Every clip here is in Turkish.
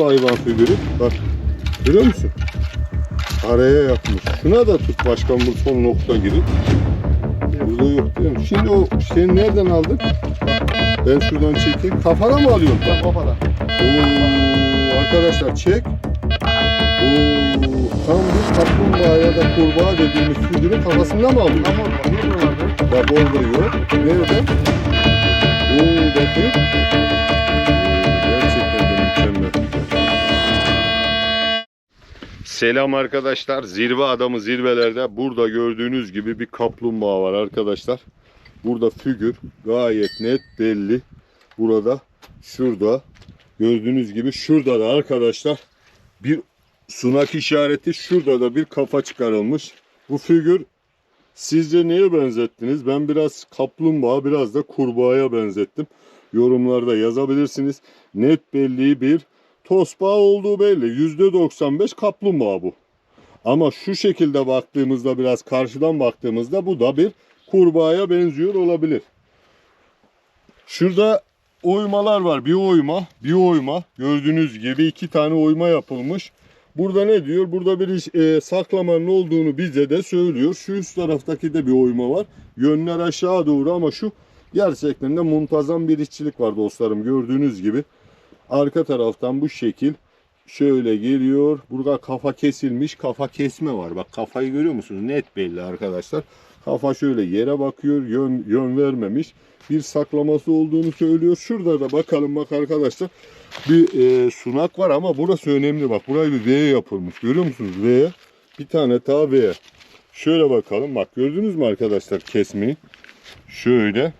bir hayvan figürü. Bak görüyor musun? Araya yapmış. Şuna da tut başkan bu son nokta gibi. Burada yok değil mi? Şimdi o şeyi nereden aldın? Ben şuradan çekeyim. Kafana mı alıyorsun? Bak kafada. Oo, arkadaşlar çek. Oo, tam bir kaplumbağa ya da kurbağa dediğimiz figürün kafasında mı alıyor? Tam orada. Bak orada yok. Nerede? Oo bakın. Selam arkadaşlar. Zirve adamı zirvelerde burada gördüğünüz gibi bir kaplumbağa var arkadaşlar. Burada figür gayet net belli. Burada şurada gördüğünüz gibi şurada da arkadaşlar bir sunak işareti şurada da bir kafa çıkarılmış. Bu figür Sizce neye benzettiniz? Ben biraz kaplumbağa, biraz da kurbağaya benzettim. Yorumlarda yazabilirsiniz. Net belli bir tosbağa olduğu belli. %95 kaplumbağa bu. Ama şu şekilde baktığımızda biraz karşıdan baktığımızda bu da bir kurbağaya benziyor olabilir. Şurada oymalar var. Bir oyma, bir oyma. Gördüğünüz gibi iki tane oyma yapılmış. Burada ne diyor? Burada bir e, saklamanın olduğunu bize de söylüyor. Şu üst taraftaki de bir oyma var. Yönler aşağı doğru ama şu gerçekten de muntazam bir işçilik var dostlarım. Gördüğünüz gibi arka taraftan bu şekil şöyle geliyor. Burada kafa kesilmiş. Kafa kesme var. Bak kafayı görüyor musunuz? Net belli arkadaşlar. Kafa şöyle yere bakıyor. Yön, yön vermemiş. Bir saklaması olduğunu söylüyor. Şurada da bakalım bak arkadaşlar bir e, sunak var ama burası önemli bak. Burayı bir V yapılmış. Görüyor musunuz? V. Bir tane daha V. Şöyle bakalım. Bak gördünüz mü arkadaşlar kesmeyi? Şöyle.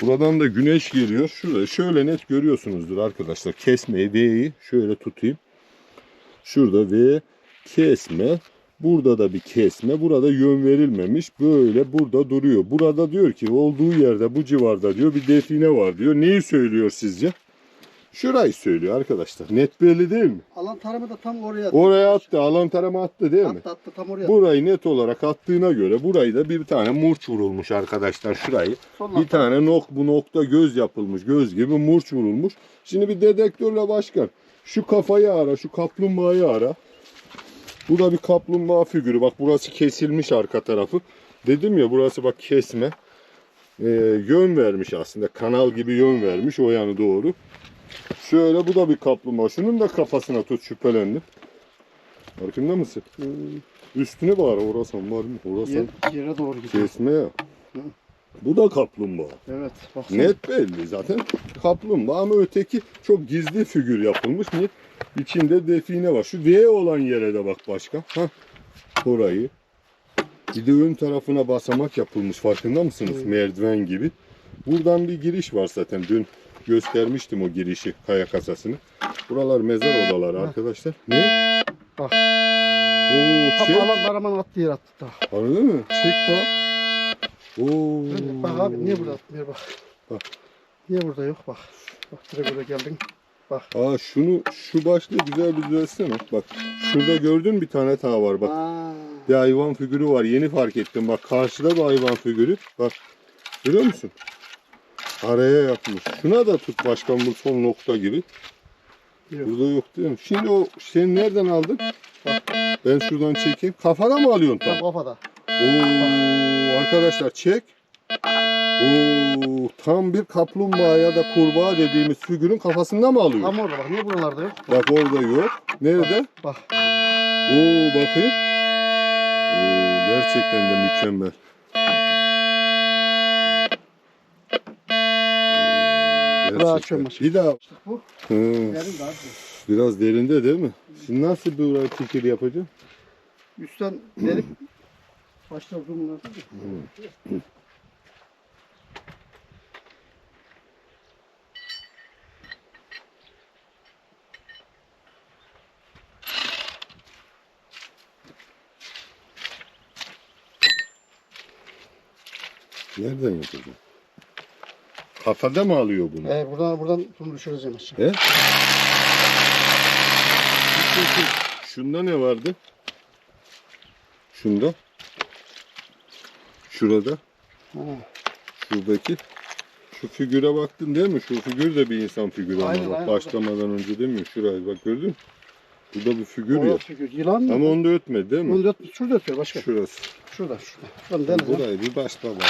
Buradan da güneş geliyor. Şurada şöyle net görüyorsunuzdur arkadaşlar. Kesmeyi V'yi şöyle tutayım. Şurada V kesme. Burada da bir kesme. Burada yön verilmemiş. Böyle burada duruyor. Burada diyor ki olduğu yerde bu civarda diyor bir define var diyor. Neyi söylüyor sizce? Şurayı söylüyor arkadaşlar. Net belli değil mi? Alan tarımı da tam oraya attı. Oraya attı. Alan tarama attı değil mi? Attı attı tam oraya attı. Burayı net olarak attığına göre burayı da bir tane murç vurulmuş arkadaşlar şurayı. Son Bir tane nok bu nokta göz yapılmış. Göz gibi murç vurulmuş. Şimdi bir dedektörle başkan. Şu kafayı ara, şu kaplumbağayı ara. Bu da bir kaplumbağa figürü. Bak burası kesilmiş arka tarafı. Dedim ya burası bak kesme. Ee, yön vermiş aslında. Kanal gibi yön vermiş o yanı doğru. Şöyle bu da bir kaplumbağa. Şunun da kafasına tut şüphelendim. Farkında mısın? Hmm, Üstüne bağır orasan var mı? Orasan yer, yere doğru gidiyor. kesme ya. Bu da kaplumbağa. Evet. Baksana. Net belli zaten kaplumbağa ama öteki çok gizli figür yapılmış. Niye? İçinde define var. Şu V olan yere de bak başka. Hah. Orayı. Bir de ön tarafına basamak yapılmış. Farkında mısınız? Evet. Merdiven gibi. Buradan bir giriş var zaten. Dün göstermiştim o girişi kaya kasasını. Buralar mezar odaları Bak. arkadaşlar. Ne? Bak. Oo, çek. alan taramanın attığı yer attı da. Harbi mi? Çek bak. Oo. Bak abi niye burada atmıyor bak. Bak. Niye burada yok bak. Bak direkt böyle geldin. Aa şunu şu başlığı güzel bir düzelsene. Bak şurada gördün bir tane daha var bak. Aa. Bir hayvan figürü var. Yeni fark ettim. Bak karşıda bir hayvan figürü. Bak. Görüyor musun? Araya yapmış. Şuna da tut başkan bu son nokta gibi. Yok. Burada yok değil mi? Şimdi o sen nereden aldın? Bak. Ben şuradan çekeyim. Kafana mı alıyorsun tam? Kafada. Oo arkadaşlar çek. Oo tam bir kaplumbağa ya da kurbağa dediğimiz figürün kafasında mı alıyor? Tam orada bak. Niye buralarda yok? Bak orada yok. Nerede? Bak. Oo bakayım. Oo, gerçekten de mükemmel. Daha açıyorum. Bir daha. Bu. Hı, Yerin daha biraz derinde değil mi? Şimdi nasıl bir oraya fikir yapacağım? Üstten delip başta uzunluğuna Nereden yapacağım? Kafada mı alıyor bunu? Ee, buradan buradan bunu düşüreceğim aşağı. He? Şunda ne vardı? Şunda. Şurada. Ha. Şuradaki. Şu figüre baktın değil mi? Şu figür de bir insan figürü ama bak aynen. başlamadan önce değil mi? Şurayı bak gördün mü? Bu da bir figür ya. Figür. Yılan mı? Ama onda ötmedi değil mi? Onu da şurada ötüyor başka. Şurası. Şurada şurada. Şuradan ha. Burayı bir başla bak.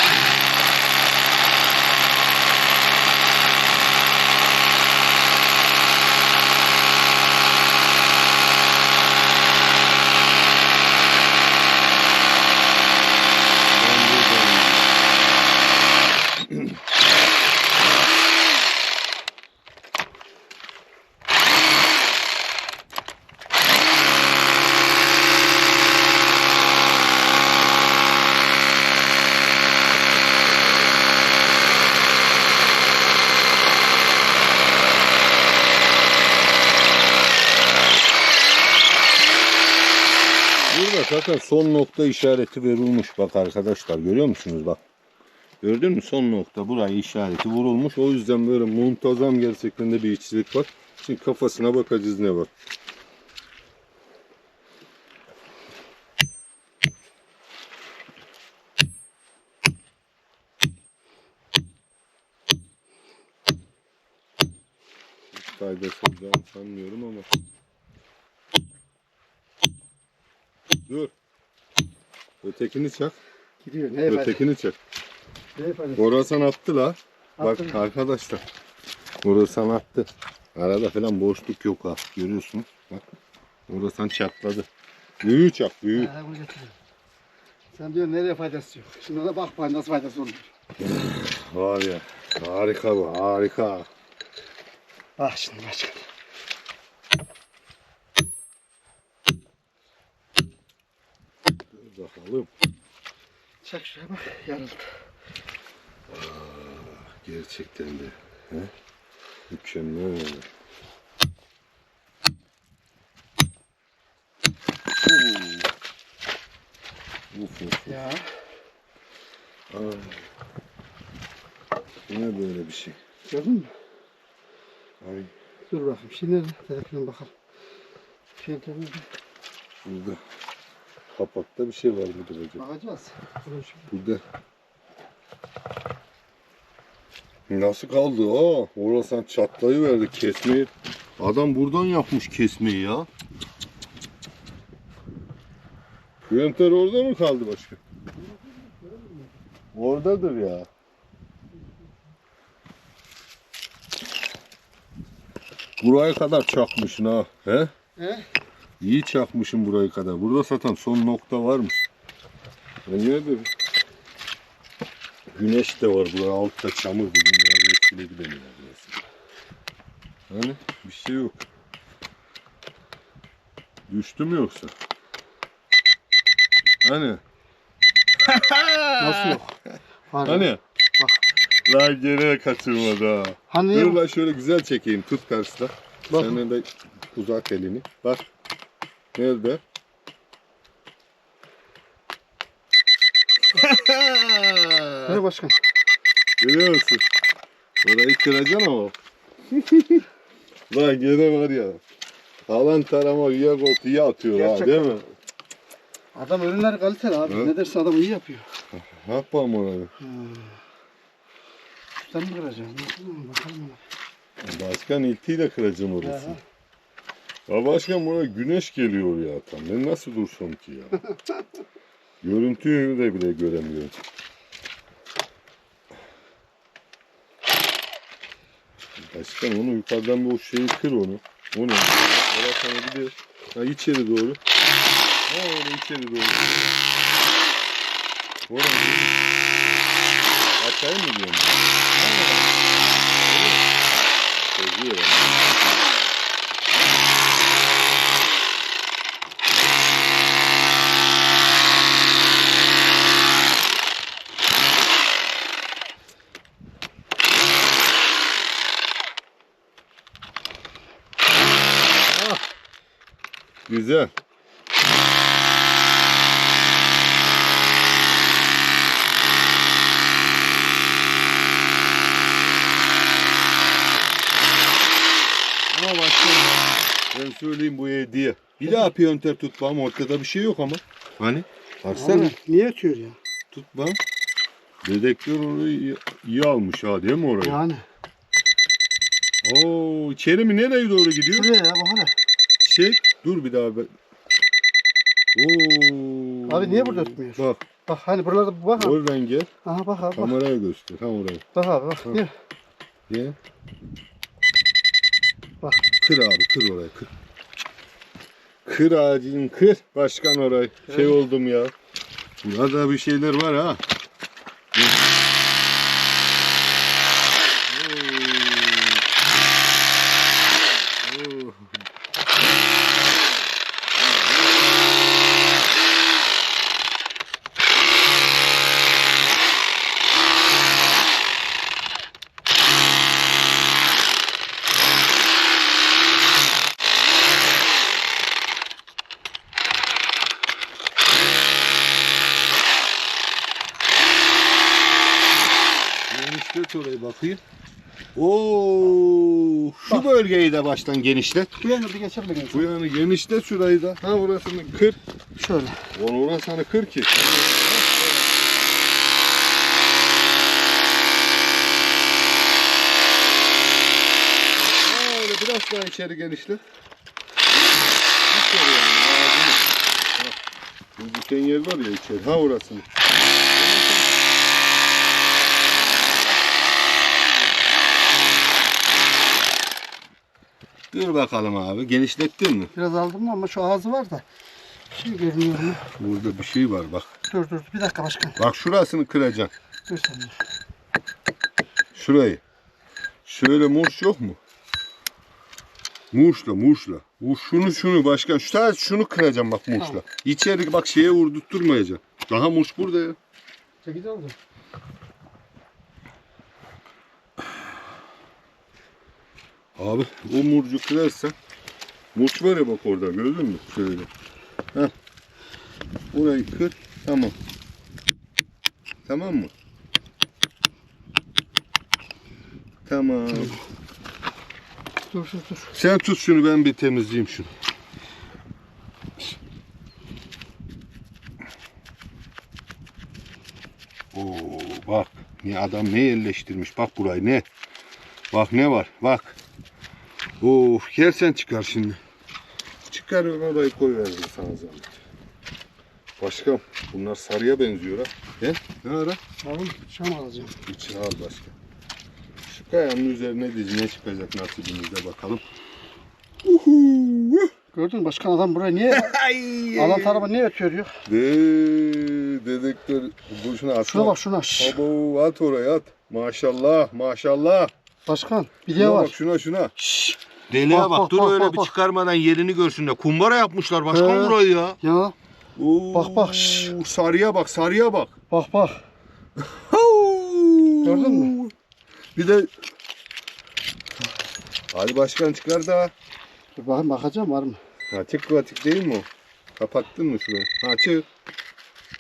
Ben buradayım. Burada zaten son nokta işareti verilmiş bak arkadaşlar görüyor musunuz bak. Gördün mü son nokta buraya işareti vurulmuş. O yüzden böyle muntazam gerçekten de bir içlik var. Şimdi kafasına bakacağız ne var. Faydası sanmıyorum ama. Dur. Ötekini çak. Gidiyor. Ne efendim? Ötekini çak. Ne efendim? Borasan attı la. Bak Attı mı? arkadaşlar. Borasan attı. Arada falan boşluk yok ha. Görüyorsunuz. Bak. Borasan çatladı. Büyüğü çak büyüğü. Ha, bunu getiriyorum. Sen diyor nereye faydası yok. Şimdi ona bak bak nasıl faydası olur. Var ya. Harika bu harika. Bak şimdi başka. Bakalım. Çek şuraya bak. Yarıldı. Gerçekten de. He? Mükemmel. Oo. Uf uf. Ya. Bu ne böyle bir şey? Gördün mü? Ay Dur bakayım. Şimdi nerede? Telefonuna bakalım. Şey temizle. burada. Kapakta bir şey var mıdır acaba? Bakacağız. Burada. Nasıl kaldı o? Orasan çatlayı verdi kesmeyi. Adam buradan yapmış kesmeyi ya. Yönter orada mı kaldı başka? Oradadır ya. Buraya kadar çakmışsın ha. He? He? İyi çakmışım burayı kadar. Burada zaten son nokta varmış. Ben ne dedim? Güneş de var burada altta çamur bugün ya etkiledi beni ya burası. Hani bir şey yok. Düştü mü yoksa? Hani? Nasıl yok? Var ya. Hani? Bak. Lan gene kaçırmadı ha. Hani Dur lan şöyle güzel çekeyim. Tut karşıda. Bak. Sen de uzat elini. Bak. Nerede? Nerede başkan? Görüyor musun? Orayı kıracaksın ama. Lan gene var ya. Alan tarama üye koltuğu atıyor ha Gerçekten. değil mi? Adam ürünler kaliteli abi. Hı? Ne derse adam iyi yapıyor. Yapma onu. Hmm. Üstten mi mı? Bakalım. Başkan iltiyle kıracaksın orası. Aha. Ya başkan buraya güneş geliyor ya tam. Ben nasıl dursam ki ya? Görüntüyü de bile göremiyorum. Başkan onu yukarıdan bir o şeyi kır onu. O ne? Orası bir de ha, içeri doğru. Ha öyle içeri doğru. Oraya Açayım mı diyorum? Seviyor Güzel. Ama başkanım ben söyleyeyim bu hediye. Bir daha piyonter tut bana ortada bir şey yok ama. Hani? Baksana. Niye ötüyor ya? tut bana. Dedektör orayı iyi, iyi almış ha değil mi orayı? Yani. Oo, içeri mi nereye doğru gidiyor? Şuraya ya bak hele. Çek. Dur bir daha. Ben... Oo. Abi niye burada ötmüyor? Bak Bak hani buralarda bak. abi. oradan gel. Aha bak abi bak. Kameraya göster. Ha orayı. Bak abi bak. Gel. Gel. Bak. Kır abi kır orayı kır. Kır ağacın kır. Başkan orayı. Şey oldum ya. Burada bir şeyler var ha. Gel. Oo. Oo. Genişlet orayı bakayım. Oo, şu Bak. bölgeyi de baştan genişlet. Bu yana bir geçebilir miyim? Bu yanı genişlet şurayı da. Ha burasını kır. Şöyle. Onu orasını kır ki. Öyle biraz daha içeri genişlet. Bu biten yer var ya içeri. Ha orasını. Dur bakalım abi. Genişlettin mi? Biraz aldım ama şu ağzı var da. Şey görünüyor mu? Burada bir şey var bak. Dur dur bir dakika başkan. Bak şurasını kıracaksın. Dur sen dur. Şurayı. Şöyle murş yok mu? Murşla murşla. Bu şunu şunu başkan. Şu sadece şunu kıracağım bak murşla. Tamam. İçeri bak şeye vurdurtturmayacaksın. Daha murş burada ya. Çekici Abi o murcu kırarsan murç var ya bak orada gördün mü? Şöyle. Heh. Burayı kır. Tamam. Tamam mı? Tamam. Dur dur dur. Sen tut şunu ben bir temizleyeyim şunu. Oo bak ne adam ne yerleştirmiş bak burayı ne. Bak ne var bak. Of gel sen çıkar şimdi. Çıkar orayı koy verdim sana zahmet. Başkam bunlar sarıya benziyor ha. He? Ne ara? Alın şam alacağım. İçine al başka. Şu kayanın üzerine dizine çıkacak nasibimizde bakalım. Uhu. Gördün mü başkan adam buraya niye alan tarafa niye ötüyor ya? De, dedektör boşuna atma. Şuna bak şuna. Abo at oraya at. Maşallah maşallah. Başkan bir Şuna diye bak var. şuna şuna. Şş. Deliğe Bak, bak, bak, dur bak, öyle bak, bir bak. çıkarmadan yerini görsünler. Kumbara yapmışlar başkan He. burayı ya. Ya Oo, Bak, bak, şş. Sarıya bak sarıya bak. bak bak. Gördün mü? Bir de Hadi başkan çıkar da. Dur bakayım bakacağım var mı? Ha çık batık değil mi o? Kapattın mı şurayı? Ha çık.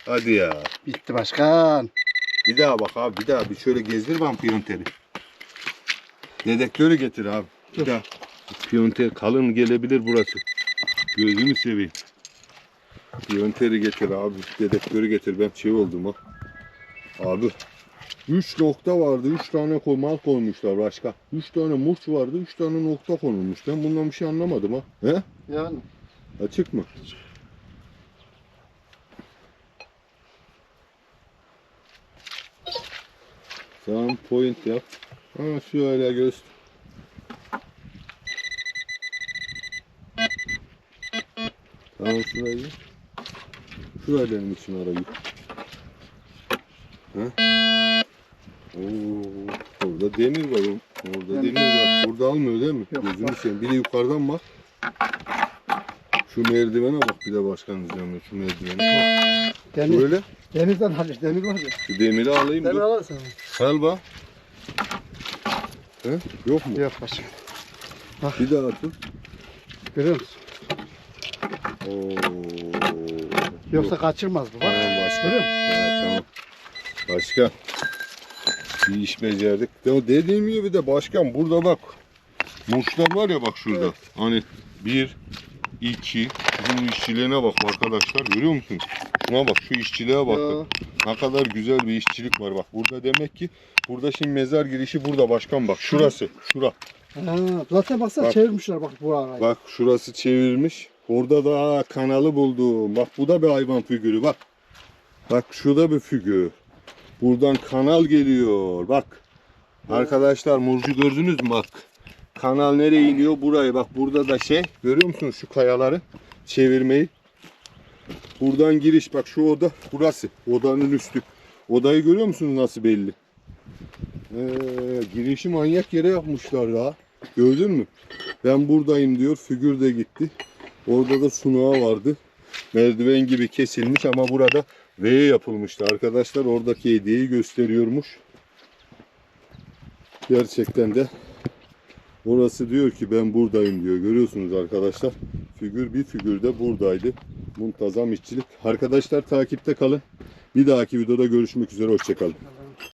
Hadi ya. Bitti başkan. Bir daha bak abi bir daha bir şöyle gezdir bana piyonteri. Dedektörü getir abi. Bir Dur. daha. Piyonter kalın gelebilir burası. Gözünü seveyim. Piyonteri getir abi. Dedektörü getir. Ben şey oldum ha. Abi. 3 nokta vardı. 3 tane mal koymuşlar başka. 3 tane murç vardı. 3 tane nokta konulmuş. Ben bundan bir şey anlamadım ha. He? Yani. Açık mı? Tamam point yap. Ha şöyle göster. Tamam şurayı. Şurayı benim için arayı. Ha? Oo, orada demir var. Orada demir var. Burada almıyor değil mi? Yok, Gözünü bak. seveyim. Bir de yukarıdan bak. Şu merdivene bak bir de başkan izlemiyor şu merdivene. Demir, Böyle. demirden hadi demir var ya. Şu demiri alayım Demir dur. alırsın. Al bak. He? Yok mu? Yok başkan. Bir daha tut. Görüyor musun? Oo. Yoksa kaçırmaz bu bak. Tamam başka. Görüyor musun? Evet, tamam. Başka. Bir iş becerdik. Ya dediğim gibi de başkan burada bak. Muşlar var ya bak şurada. Evet. Hani bir, iki, bunun işçiliğine bak arkadaşlar görüyor musunuz? Şuna bak şu işçiliğe bakın. Ne kadar güzel bir işçilik var bak. Burada demek ki burada şimdi mezar girişi burada başkan bak. Şurası. Şura. Ha, zaten baksana Bak. çevirmişler bak bu arayı. Bak şurası çevirmiş. Orada da kanalı buldum. Bak bu da bir hayvan figürü bak. Bak şurada bir figür. Buradan kanal geliyor. Bak. Arkadaşlar murcu gördünüz mü bak. Kanal nereye iniyor? Buraya bak. Burada da şey. Görüyor musunuz şu kayaları? Çevirmeyi. Buradan giriş. Bak şu oda. Burası. Odanın üstü. Odayı görüyor musunuz nasıl belli? Ee, girişi manyak yere yapmışlar ya. Gördün mü? Ben buradayım diyor. Figür de gitti. Orada da sunağı vardı. Merdiven gibi kesilmiş ama burada V yapılmıştı. Arkadaşlar oradaki hediyeyi gösteriyormuş. Gerçekten de orası diyor ki ben buradayım diyor. Görüyorsunuz arkadaşlar. Figür bir figür de buradaydı. Muntazam işçilik. Arkadaşlar takipte kalın. Bir dahaki videoda görüşmek üzere. Hoşçakalın.